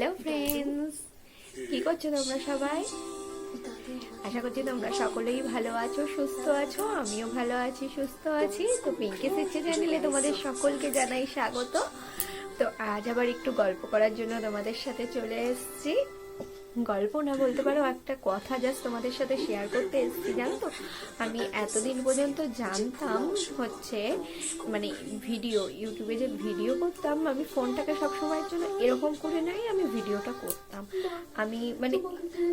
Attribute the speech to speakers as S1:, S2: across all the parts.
S1: Hello friends কি করছ তোমরা সবাই? আশা করছি তোমরা সকলেই ভালো আছো, সুস্থ আছো, আমিও ভালো আছি, সুস্থ আছি। তো পিঙ্কি সিচ্ছে জানিলে তোমাদের সকলকে জানাই স্বাগত। তো আজ আবার একটু গল্প করার জন্য তোমাদের সাথে চলে এসেছি। গল্প না বলতে পারো, একটা কথা জাস্ট তোমাদের সাথে শেয়ার করতে এসেছি, জানো তো? আমি এতদিন পর্যন্ত জানতাম হচ্ছে মানে ভিডিও ইউটিউবে যে ভিডিও করতাম, আমি ফোনটাকে সবসময়ের জন্য এরকম করে নাই, আমি ভিডিওটা করতাম। আমি মানে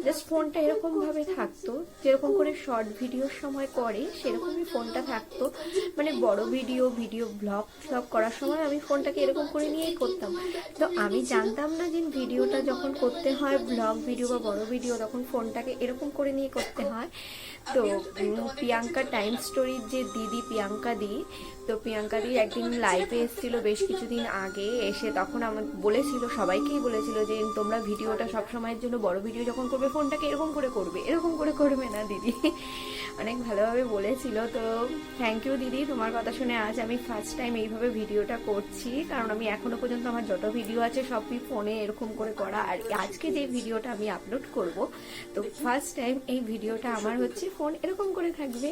S1: জাস্ট ফোনটা এরকম ভাবে থাকতো, যেরকম করে শর্ট ভিডিওর সময় করে, সেরকমই ফোনটা থাকতো। মানে বড় ভিডিও ভিডিও ব্লগ ব্লগ করার সময় আমি ফোনটাকে এরকম করে নিয়েই করতাম। তো আমি জানতাম না যে ভিডিওটা যখন করতে হয় ব্লগ ভিডিও বা বড় ভিডিও তখন ফোনটাকে এরকম করে নিয়ে করতে হয়। তো প্রিয়াঙ্কা টাইম স্টোরির যে দিদি প্রিয়াঙ্কা দি, তো প্রিয়াঙ্কা দি একদিন লাইভে এসেছিল বেশ কিছুদিন আগে, এসে তখন আমার বলেছিল, সবাইকেই বলেছিল যে তোমরা ভিডিওটা সব সময়ের জন্য বড় ভিডিও যখন করবে, ফোনটাকে এরকম করে করবে, এরকম করে করবে না দিদি। অনেক ভালোভাবে বলেছিল, তো থ্যাংক ইউ দিদি, তোমার কথা শুনে আজ আমি ফার্স্ট টাইম এইভাবে ভিডিওটা করছি। কারণ আমি এখনও পর্যন্ত আমার যত ভিডিও আছে সবই ফোনে এরকম করে করা। আর আজকে যে ভিডিওটা আমি আপলোড করব, তো ফার্স্ট টাইম এই ভিডিওটা আমার হচ্ছে ফোন এরকম করে থাকবে।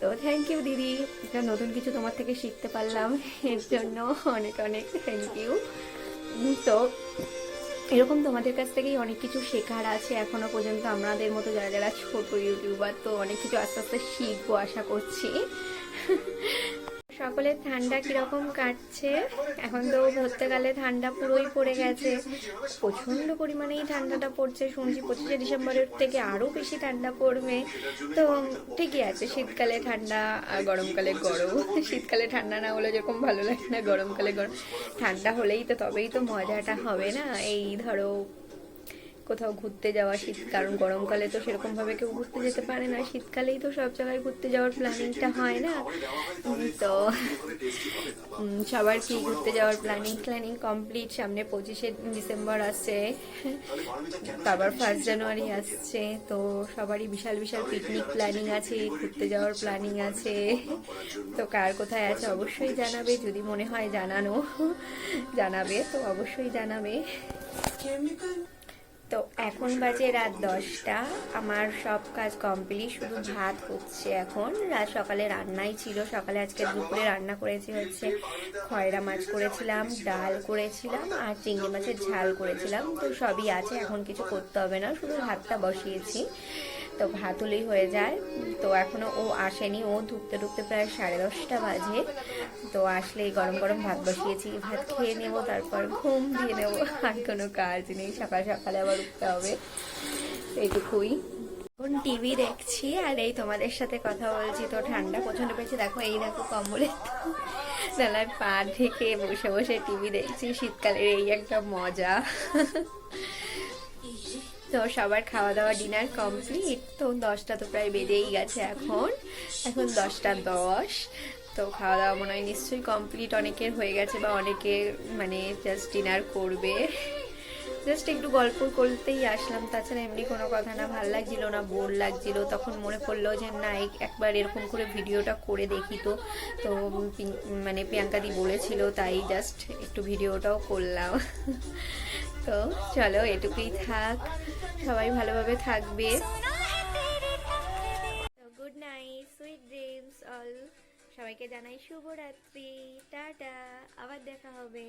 S1: তো থ্যাংক ইউ দিদি এটা নতুন কিছু তোমার থেকে শিখতে পারলাম। এর জন্য অনেক অনেক থ্যাংক ইউ তো এরকম তোমাদের কাছ থেকেই অনেক কিছু শেখার আছে এখনও পর্যন্ত। আমাদের মতো যারা যারা ছোট ইউটিউবার তো অনেক কিছু আস্তে আস্তে শিখব, আশা করছি। সকলের ঠান্ডা কীরকম কাটছে? এখন তো ধরতে ঠান্ডা পুরোই পড়ে গেছে। প্রচণ্ড পরিমাণেই ঠান্ডাটা পড়ছে। শুনছি পঁচিশে ডিসেম্বরের থেকে আরও বেশি ঠান্ডা পড়বে। তো ঠিকই আছে, শীতকালে ঠান্ডা আর গরমকালে গরম। শীতকালে ঠান্ডা না হলে যেরকম ভালো লাগে না, গরমকালে গরম। ঠান্ডা হলেই তো তবেই তো মজাটা হবে না? এই ধরো কোথাও ঘুরতে যাওয়া, শীত, কারণ গরমকালে তো সেরকম ভাবে কেউ ঘুরতে যেতে পারে না। শীতকালেই তো সব জায়গায় ঘুরতে যাওয়ার প্ল্যানিংটা হয় না। তো সবার কি ঘুরতে যাওয়ার প্ল্যানিং প্ল্যানিং কমপ্লিট সামনে পঁচিশে ডিসেম্বর আসছে তারপর ফার্স্ট জানুয়ারি আসছে, তো সবারই বিশাল বিশাল পিকনিক প্ল্যানিং আছে, ঘুরতে যাওয়ার প্ল্যানিং আছে। তো কার কোথায় আছে অবশ্যই জানাবে, যদি মনে হয় জানানো। জানাবে, তো অবশ্যই জানাবে। তো এখন বাজে রাত দশটা। আমার সব কাজ কমপ্লিট শুধু ভাত হচ্ছে এখন। রাত সকালে রান্নাই ছিল। সকালে আজকে দুপুরে রান্না করেছি হচ্ছে খয়রা মাছ করেছিলাম, ডাল করেছিলাম আর চিংড়ি মাছের ঝাল করেছিলাম। তো সবই আছে, এখন কিছু করতে হবে না। শুধু ভাতটা বসিয়েছি। তো ভাত হলেই হয়ে যায়। তো এখনও ও আসেনি। ও ঢুকতে ঢুকতে প্রায় সাড়ে দশটা বাজে। তো আসলে গরম গরম ভাত বসিয়েছি। ভাত খেয়ে নেব, তারপর ঘুম দিয়ে নেব। আর কোনো কাজ নেই। সকাল সকালে আবার উঠতে হবে। এইটুকুই। এখন টিভি দেখছি আর এই তোমাদের সাথে কথা বলছি। তো ঠান্ডা প্রচণ্ড পেয়েছে। দেখো, এই দেখো কম্বলে ডালায় পা ঢেকে বসে বসে টিভি দেখছি। শীতকালের এই একটা মজা। তো সবার খাওয়া দাওয়া ডিনার কমপ্লিট তো দশটা তো প্রায় বেজেই গেছে এখন। এখন দশটা দশ। তো খাওয়া দাওয়া মনে হয় নিশ্চয়ই কমপ্লিট অনেকের হয়ে গেছে বা অনেকে মানে জাস্ট ডিনার করবে। জাস্ট একটু গল্প করতেই আসলাম। তাছাড়া এমনি কোনো কথা না, ভালো লাগছিল না বোর লাগছিল। তখন মনে পড়ল যে, না একবার এরকম করে ভিডিওটা করে দেখি তো। তো মানে প্রিয়াঙ্কাদি বলেছিল, তাই জাস্ট একটু ভিডিওটাও করলাম। তো চলো এটুকুই থাক। সবাই ভালোভাবে থাকবে। Good night sweet dreams all সবাইকে জানাই শুভরাত্রি। টাটা, আবার দেখা হবে।